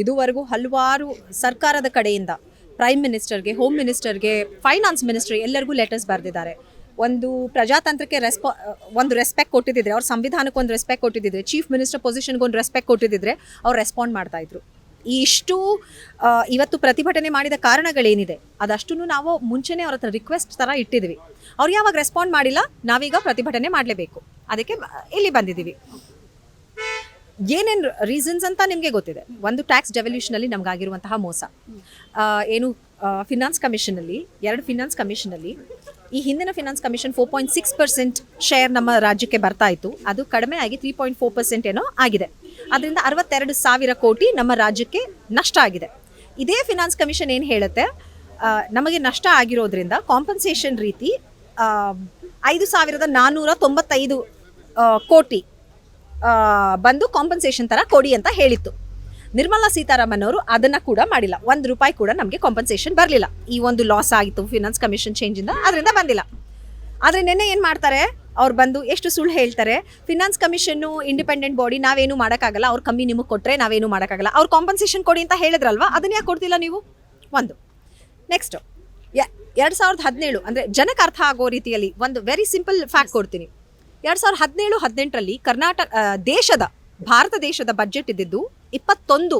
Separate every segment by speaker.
Speaker 1: ಇದುವರೆಗೂ ಹಲವಾರು ಸರ್ಕಾರದ ಕಡೆಯಿಂದ ಪ್ರೈಮ್ ಮಿನಿಸ್ಟರ್ಗೆ ಹೋಮ್ ಮಿನಿಸ್ಟರ್ಗೆ ಫೈನಾನ್ಸ್ ಮಿನಿಸ್ಟರ್ ಎಲ್ಲರಿಗೂ ಲೆಟರ್ಸ್ ಬರೆದಿದ್ದಾರೆ. ಒಂದು ಪ್ರಜಾತಂತ್ರಕ್ಕೆ ರೆಸ್ಪಾ ಒಂದು ರೆಸ್ಪೆಕ್ಟ್ ಕೊಟ್ಟಿದ್ದಿದ್ರೆ, ಅವ್ರ ಸಂವಿಧಾನಕ್ಕೆ ಒಂದು ರೆಸ್ಪೆಕ್ಟ್ ಕೊಟ್ಟಿದ್ದಿದ್ರೆ ಚೀಫ್ ಮಿನಿಸ್ಟರ್ ಪೊಸಿಷನ್ಗೆ ಒಂದು ರೆಸ್ಪೆಕ್ಟ್ ಕೊಟ್ಟಿದ್ದಿದ್ರೆ ಅವ್ರು ರೆಸ್ಪಾಂಡ್ ಮಾಡ್ತಾ ಇದ್ರು. ಈ ಇಷ್ಟು ಇವತ್ತು ಪ್ರತಿಭಟನೆ ಮಾಡಿದ ಕಾರಣಗಳೇನಿದೆ ಅದಷ್ಟು ನಾವು ಮುಂಚೆನೇ ಅವ್ರ ಹತ್ರ ರಿಕ್ವೆಸ್ಟ್ ಥರ ಇಟ್ಟಿದ್ವಿ. ಅವ್ರು ಯಾವಾಗ ರೆಸ್ಪಾಂಡ್ ಮಾಡಿಲ್ಲ, ನಾವೀಗ ಪ್ರತಿಭಟನೆ ಮಾಡಲೇಬೇಕು. ಅದಕ್ಕೆ ಇಲ್ಲಿ ಬಂದಿದ್ದೀವಿ. ಏನೇನು ರೀಸನ್ಸ್ ಅಂತ ನಿಮಗೆ ಗೊತ್ತಿದೆ? ಒಂದು ಟ್ಯಾಕ್ಸ್ ಡೆವಲ್ಯೂಷನಲ್ಲಿ ನಮಗಾಗಿರುವಂತಹ ಮೋಸ. ಏನು ಫಿನಾನ್ಸ್ ಕಮಿಷನಲ್ಲಿ ಎರಡು ಫಿನಾನ್ಸ್ ಕಮಿಷನಲ್ಲಿ ಈ ಹಿಂದಿನ finance commission four point six percent share ನಮ್ಮ ರಾಜ್ಯಕ್ಕೆ ಬರ್ತಾ ಇತ್ತು. ಅದು ಕಡಿಮೆ ಆಗಿ ತ್ರೀ ಪಾಯಿಂಟ್ ಫೋರ್ ಪರ್ಸೆಂಟ್ ಏನೋ ಆಗಿದೆ. ಅದರಿಂದ ಅರವತ್ತೆರಡು ಸಾವಿರ ಕೋಟಿ ನಮ್ಮ ರಾಜ್ಯಕ್ಕೆ ನಷ್ಟ ಆಗಿದೆ. ಇದೇ ಫಿನಾನ್ಸ್ ಕಮಿಷನ್ ಏನು ಹೇಳುತ್ತೆ? ನಮಗೆ ನಷ್ಟ ಆಗಿರೋದ್ರಿಂದ ಕಾಂಪನ್ಸೇಷನ್ ರೀತಿ ಐದು ಸಾವಿರದ ನಾನ್ನೂರ ತೊಂಬತ್ತೈದು ಕೋಟಿ ಬಂದು ಕಾಂಪನ್ಸೇಷನ್ ಥರ ಕೊಡಿ ಅಂತ ಹೇಳಿತ್ತು. ನಿರ್ಮಲಾ ಸೀತಾರಾಮನ್ ಅವರು ಅದನ್ನು ಕೂಡ ಮಾಡಿಲ್ಲ. ಒಂದು ರೂಪಾಯಿ ಕೂಡ ನಮಗೆ ಕಾಂಪನ್ಸೇಷನ್ ಬರಲಿಲ್ಲ. ಈ ಒಂದು ಲಾಸ್ ಆಗಿತ್ತು ಫಿನಾನ್ಸ್ ಕಮಿಷನ್ ಚೇಂಜಿಂದ ಅದರಿಂದ ಬಂದಿಲ್ಲ. ಆದರೆ ನಿನ್ನೆ ಏನು ಮಾಡ್ತಾರೆ? ಅವ್ರು ಬಂದು ಎಷ್ಟು ಸುಳ್ಳು ಹೇಳ್ತಾರೆ? ಫಿನಾನ್ಸ್ ಕಮಿಷನ್ನು ಇಂಡಿಪೆಂಡೆಂಟ್ ಬಾಡಿ ನಾವೇನು ಮಾಡೋಕ್ಕಾಗಲ್ಲ, ಅವ್ರು ಕಮ್ಮಿ ನಿಮಗೆ ಕೊಟ್ಟರೆ ನಾವೇನು ಮಾಡೋಕ್ಕಾಗಲ್ಲ. ಅವ್ರು ಕಾಂಪನ್ಸೇಷನ್ ಕೊಡಿ ಅಂತ ಹೇಳಿದ್ರಲ್ವ? ಅದನ್ನ ಯಾಕೆ ಕೊಡ್ತಿಲ್ಲ ನೀವು? ಒಂದು. ನೆಕ್ಸ್ಟು ಎರಡು ಸಾವಿರದ ಹದಿನೇಳು, ಅಂದರೆ ಜನಕ್ಕೆ ಅರ್ಥ ಆಗೋ ರೀತಿಯಲ್ಲಿ ಒಂದು ವೆರಿ ಸಿಂಪಲ್ ಫ್ಯಾಕ್ಟ್ ಕೊಡ್ತೀನಿ. ಎರಡು ಸಾವಿರದ ಹದಿನೇಳು ಹದಿನೆಂಟರಲ್ಲಿ ಕರ್ನಾಟಕ ದೇಶದ, ಭಾರತ ದೇಶದ ಬಜೆಟ್ ಇದ್ದಿದ್ದು ಇಪ್ಪತ್ತೊಂದು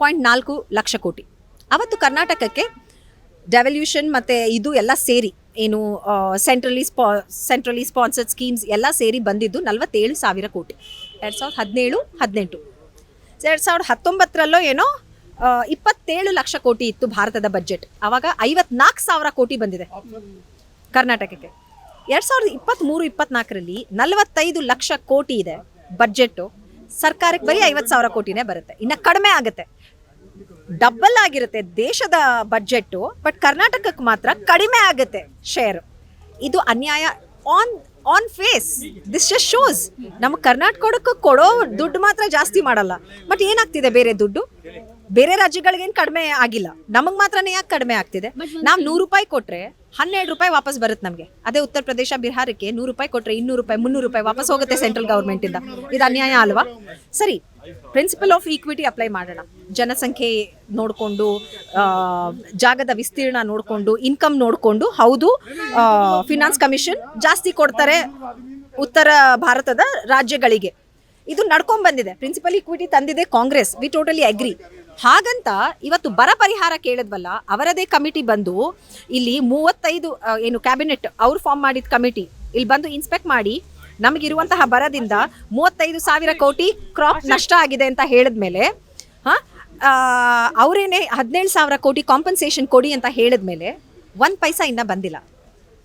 Speaker 1: ಪಾಯಿಂಟ್ ನಾಲ್ಕು ಲಕ್ಷ ಕೋಟಿ. ಅವತ್ತು ಕರ್ನಾಟಕಕ್ಕೆ ಡೆವಲ್ಯೂಷನ್ ಮತ್ತು ಇದು ಎಲ್ಲ ಸೇರಿ, ಏನು ಸೆಂಟ್ರಲಿ ಸ್ಪಾ ಸೆಂಟ್ರಲಿ ಸ್ಪಾನ್ಸರ್ಡ್ ಸ್ಕೀಮ್ಸ್ ಎಲ್ಲ ಸೇರಿ ಬಂದಿದ್ದು ನಲವತ್ತೇಳು ಸಾವಿರ ಕೋಟಿ. ಎರಡು ಸಾವಿರದ ಹದಿನೇಳು ಹದಿನೆಂಟು. ಎರಡು ಸಾವಿರದ ಹತ್ತೊಂಬತ್ತರಲ್ಲೋ ಏನೋ ಇಪ್ಪತ್ತೇಳು ಲಕ್ಷ ಕೋಟಿ ಇತ್ತು ಭಾರತದ ಬಜೆಟ್ ಆವಾಗ ಐವತ್ನಾಲ್ಕು ಸಾವಿರ ಕೋಟಿ ಬಂದಿದೆ ಕರ್ನಾಟಕಕ್ಕೆ. ಎರಡು ಸಾವಿರದ ಇಪ್ಪತ್ತ್ಮೂರು ಇಪ್ಪತ್ನಾಲ್ಕರಲ್ಲಿ ನಲವತ್ತೈದು ಲಕ್ಷ ಕೋಟಿ ಇದೆ ಬಜೆಟ್ ಸರ್ಕಾರಕ್ಕೆ ಬರೀ ಐವತ್ತು ಸಾವಿರ ಕೋಟಿನೇ ಬರುತ್ತೆ. ಇನ್ನು ಕಡಿಮೆ ಆಗುತ್ತೆ. ಡಬಲ್ ಆಗಿರುತ್ತೆ ದೇಶದ ಬಜೆಟ್ಟು ಬಟ್ ಕರ್ನಾಟಕಕ್ಕೆ ಮಾತ್ರ ಕಡಿಮೆ ಆಗುತ್ತೆ ಶೇರ್. ಇದು ಅನ್ಯಾಯ on on face this just shows ನಮ್ಮ ಕರ್ನಾಟಕಕ್ಕೆ ಕೊಡೋ ದುಡ್ಡು ಮಾತ್ರ ಜಾಸ್ತಿ ಮಾಡಲ್ಲ. ಬಟ್ ಏನಾಗ್ತಿದೆ ಬೇರೆ ದುಡ್ಡು? ಬೇರೆ ರಾಜ್ಯಗಳಿಗೇನು ಕಡಿಮೆ ಆಗಿಲ್ಲ. ನಮಗೆ ಮಾತ್ರನೇ ಯಾಕೆ ಕಡಿಮೆ ಆಗ್ತಿದೆ? ನಾವು ನೂರು ರೂಪಾಯಿ ಕೊಟ್ರೆ ಹನ್ನೆರಡು ರೂಪಾಯಿ ವಾಪಸ್ ಬರುತ್ತೆ ನಮಗೆ. ಅದೇ ಉತ್ತರ ಪ್ರದೇಶ ಬಿಹಾರಕ್ಕೆ ನೂರು ರೂಪಾಯಿ ಕೊಟ್ಟರೆ ಇನ್ನೂರು ರೂಪಾಯಿ ಮುನ್ನೂರು ರೂಪಾಯಿ ವಾಪಸ್ ಹೋಗುತ್ತೆ ಸೆಂಟ್ರಲ್ ಗೌರ್ಮೆಂಟಿಂದ. ಇದು ಅನ್ಯಾಯ ಅಲ್ವಾ? ಸರಿ ಪ್ರಿನ್ಸಿಪಲ್ ಆಫ್ ಈಕ್ವಿಟಿ ಅಪ್ಲೈ ಮಾಡೋಣ. ಜನಸಂಖ್ಯೆ ನೋಡಿಕೊಂಡು ಜಾಗದ ವಿಸ್ತೀರ್ಣ ನೋಡಿಕೊಂಡು ಇನ್ಕಮ್ ನೋಡಿಕೊಂಡು ಹೌದು ಫಿನಾನ್ಸ್ ಕಮಿಷನ್ ಜಾಸ್ತಿ ಕೊಡ್ತಾರೆ ಉತ್ತರ ಭಾರತದ ರಾಜ್ಯಗಳಿಗೆ. ಇದು ನಡ್ಕೊಂಡ್ ಬಂದಿದೆ. ಪ್ರಿನ್ಸಿಪಲ್ ಈಕ್ವಿಟಿ ತಂದಿದೆ ಕಾಂಗ್ರೆಸ್. ವಿ ಟೋಟಲಿ ಅಗ್ರಿ ಹಾಗಂತ ಇವತ್ತು ಬರ ಪರಿಹಾರ ಕೇಳಿದ್ವಲ್ಲ ಅವರದೇ ಕಮಿಟಿ ಬಂದು ಇಲ್ಲಿ ಮೂವತ್ತೈದು ಏನು ಕ್ಯಾಬಿನೆಟ್ ಅವ್ರು ಫಾರ್ಮ್ ಮಾಡಿದ ಕಮಿಟಿ ಇಲ್ಲಿ ಬಂದು ಇನ್ಸ್ಪೆಕ್ಟ್ ಮಾಡಿ ನಮಗಿರುವಂತಹ ಬರದಿಂದ ಮೂವತ್ತೈದು ಸಾವಿರ ಕೋಟಿ ಕ್ರಾಪ್ ನಷ್ಟ ಆಗಿದೆ ಅಂತ ಹೇಳಿದ್ಮೇಲೆ ಹಾ ಅವರೇನೆ ಹದಿನೇಳು ಸಾವಿರ ಕೋಟಿ ಕಾಂಪನ್ಸೇಷನ್ ಕೊಡಿ ಅಂತ ಹೇಳಿದ್ಮೇಲೆ ಒಂದು ಪೈಸಾ ಇನ್ನ ಬಂದಿಲ್ಲ.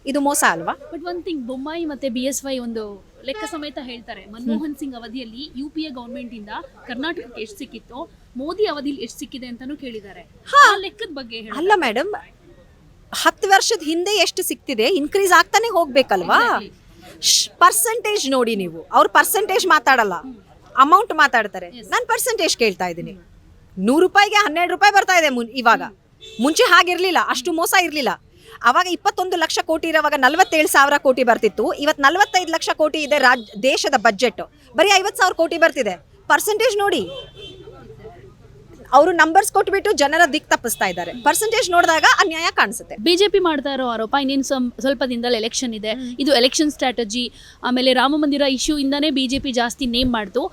Speaker 1: ಇದು ಮೋಸ ಅಲ್ವಾ?
Speaker 2: ಬಟ್ ಒನ್ ಥಿಂಗ್ ಬೊಮ್ಮಾಯಿ ಮತ್ತೆ ಬಿ ಎಸ್ ವೈ ಒಂದು ಲೆಕ್ಕ ಸಮೇತ ಹೇಳ್ತಾರೆ. ಮನಮೋಹನ್ ಸಿಂಗ್ ಅವಧಿಯಲ್ಲಿ ಯು ಪಿ ಎ ಗವರ್ಮೆಂಟ್ ಇಂದ ಕರ್ನಾಟಕಕ್ಕೆ ಎಷ್ಟು ಸಿಕ್ಕಿತ್ತು ಮೋದಿ ಅವಧಿಲಿ ಎಷ್ಟು ಸಿಕ್ಕಿದೆ ಅಂತಾನು ಕೇಳಿದ್ದಾರೆ. ಆ ಲೆಕ್ಕದ ಬಗ್ಗೆ ಹೇಳಿ
Speaker 1: ಅಲ್ಲ ಮೇಡಮ್ ಹತ್ತು ವರ್ಷದ ಹಿಂದೆ ಎಷ್ಟು ಸಿಕ್ತಿದೆ ಇನ್ಕ್ರೀಸ್ ಆಗ್ತಾನೆ ಹೋಗ್ಬೇಕಲ್ವಾ? ಪರ್ಸೆಂಟೇಜ್ ನೋಡಿ ನೀವು. ಅವ್ರ ಪರ್ಸೆಂಟೇಜ್ ಮಾತಾಡಲ್ಲ. ಅಮೌಂಟ್ ಮಾತಾಡ್ತಾರೆ. ನಾನು ಪರ್ಸೆಂಟೇಜ್ ಕೇಳ್ತಾ ಇದ್ದೀನಿ. ನೂರು ರೂಪಾಯಿಗೆ ಹನ್ನೆರಡು ರೂಪಾಯಿ ಬರ್ತಾ ಇದೆ ಮುನ್ ಇವಾಗ. ಮುಂಚೆ ಹಾಗಿರ್ಲಿಲ್ಲ ಅಷ್ಟು ಮೋಸ ಇರಲಿಲ್ಲ. ಅವಾಗ ಇಪ್ಪತ್ತೊಂದು ಲಕ್ಷ ಕೋಟಿ ಇರೋವಾಗ ನಲವತ್ತೇಳು ಸಾವಿರ ಕೋಟಿ ಬರ್ತಿತ್ತು. ಇವತ್ತು ನಲವತ್ತೈದು ಲಕ್ಷ ಕೋಟಿ ಇದೆ ರಾಜ್ ದೇಶದ ಬಜೆಟ್ ಬರೀ ಐವತ್ತು ಸಾವಿರ ಕೋಟಿ ಬರ್ತಿದೆ. ಪರ್ಸೆಂಟೇಜ್ ನೋಡಿ. ಅವರು ನಂಬರ್ಸ್ ಕೊಟ್ಬಿಟ್ಟು ಜನರ ದಿಕ್ ತಪ್ಪಿಸ್ತಾ ಇದ್ದಾರೆ. ಪರ್ಸೆಂಟೇಜ್ ನೋಡಿದಾಗ ಅನ್ಯಾಯ ಕಾಣಿಸುತ್ತೆ.
Speaker 2: ಬಿಜೆಪಿ ಮಾಡ್ತಾ ಇರೋ ಆರೋಪ ಇನ್ನೇನು ಸ್ವಲ್ಪ ದಿನದಲ್ಲಿ ಎಲೆಕ್ಷನ್ ಇದೆ. ಇದು ಎಲೆಕ್ಷನ್ ಸ್ಟ್ರಾಟಜಿ ಆಮೇಲೆ ರಾಮ ಮಂದಿರ ಇಶ್ಯೂ ಇಂದಾನೇ ಬಿಜೆಪಿ ಜಾಸ್ತಿ ನೇಮ್ ಮಾಡ್ತು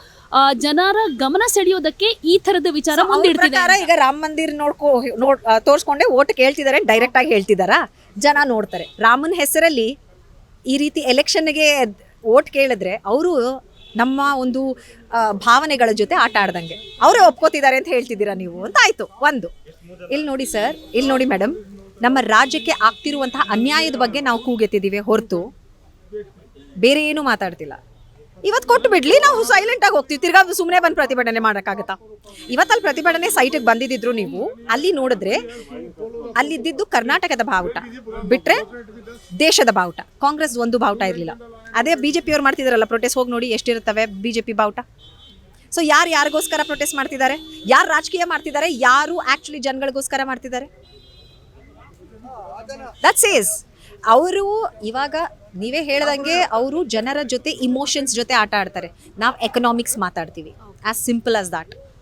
Speaker 2: ಜನರ ಗಮನ ಸೆಳೆಯೋದಕ್ಕೆ ಈ ತರದ ವಿಚಾರ
Speaker 1: ಮುಂದಿಡ್ತಿದ್ದಾರೆ
Speaker 2: ಮುಂದಿಡ್ತಿದೆ
Speaker 1: ಈಗ ರಾಮ ಮಂದಿರ್ ನೋಡ್ಕೋ ನೋಡ್ ತೋರ್ಸ್ಕೊಂಡೆ ಓಟ್ ಕೇಳ್ತಿದ್ದಾರೆ ಡೈರೆಕ್ಟ್ ಆಗಿ ಹೇಳ್ತಿದಾರಾ ಜನ ನೋಡ್ತಾರೆ. ರಾಮನ ಹೆಸರಲ್ಲಿ ಈ ರೀತಿ ಎಲೆಕ್ಷನ್ಗೆ ಓಟ್ ಕೇಳಿದ್ರೆ ಅವರು ನಮ್ಮ ಒಂದು ಭಾವನೆಗಳ ಜೊತೆ ಆಟ ಆಡ್ದಂಗೆ. ಅವರೇ ಒಪ್ಕೋತಿದ್ದಾರೆ ಅಂತ ಹೇಳ್ತಿದ್ದೀರಾ ನೀವು ಅಂತ ಆಯ್ತು, ಒಂದು. ಇಲ್ಲಿ ನೋಡಿ ಸರ್ ಇಲ್ಲಿ ನೋಡಿ ಮೇಡಮ್ ನಮ್ಮ ರಾಜ್ಯಕ್ಕೆ ಆಗ್ತಿರುವಂತಹ ಅನ್ಯಾಯದ ಬಗ್ಗೆ ನಾವು ಕೂಗೆತ್ತಿದ್ದೀವಿ ಹೊರತು. ಬೇರೆ ಏನು ಮಾತಾಡ್ತಿಲ್ಲ. ಇವತ್ತು ಕೊಟ್ಟು ಬಿಡ್ಲಿ, ನಾವು ಸೈಲೆಂಟ್ ಆಗಿ ಹೋಗ್ತೀವಿ. ತಿರ್ಗಾ ಸುಮ್ಮನೆ ಬಂದು ಪ್ರತಿಭಟನೆ ಮಾಡೋಕ್ಕಾಗತ್ತಾ? ಇವತ್ತಲ್ಲಿ ಪ್ರತಿಭಟನೆ ಸೈಟಿಗೆ ಬಂದಿದ್ದಿದ್ರು ನೀವು, ಅಲ್ಲಿ ನೋಡಿದ್ರೆ ಅಲ್ಲಿದ್ದಿದ್ದು ಕರ್ನಾಟಕದ ಬಾವುಟ. ಬಿಟ್ರೆ ದೇಶದ ಬಾವುಟ. ಕಾಂಗ್ರೆಸ್ ಒಂದು ಬಾವುಟ ಇರಲಿಲ್ಲ. ಅದೇ ಬಿ ಜೆ ಪಿಯವ್ರು ಮಾಡ್ತಿದಾರಲ್ಲ ಪ್ರೊಟೆಸ್ಟ್ ಹೋಗಿ ನೋಡಿ ಎಷ್ಟಿರುತ್ತವೆ ಬಿ ಜೆ ಪಿ ಬಾವುಟ? ಸೊ ಯಾರು ಯಾರಿಗೋಸ್ಕರ ಪ್ರೊಟೆಸ್ಟ್ ಮಾಡ್ತಿದ್ದಾರೆ? ಯಾರು ರಾಜಕೀಯ ಮಾಡ್ತಿದ್ದಾರೆ? ಯಾರು ಆ್ಯಕ್ಚುಲಿ ಜನಗಳಿಗೋಸ್ಕರ ಮಾಡ್ತಿದ್ದಾರೆ? ದಟ್ಸ್ ಈಸ್ ಅವರು ಇವಾಗ ನೀವೇ ಹೇಳ್ದಂಗೆ ಅವರು ಜನರ ಜೊತೆ ಇಮೋಷನ್ಸ್ ಜೊತೆ ಆಟ ಆಡ್ತಾರೆ. ನಾವು ಎಕನಾಮಿಕ್ಸ್ ಮಾತಾಡ್ತೀವಿ. ಆಸ್ ಸಿಂಪಲ್ ಆಸ್ ದಾಟ್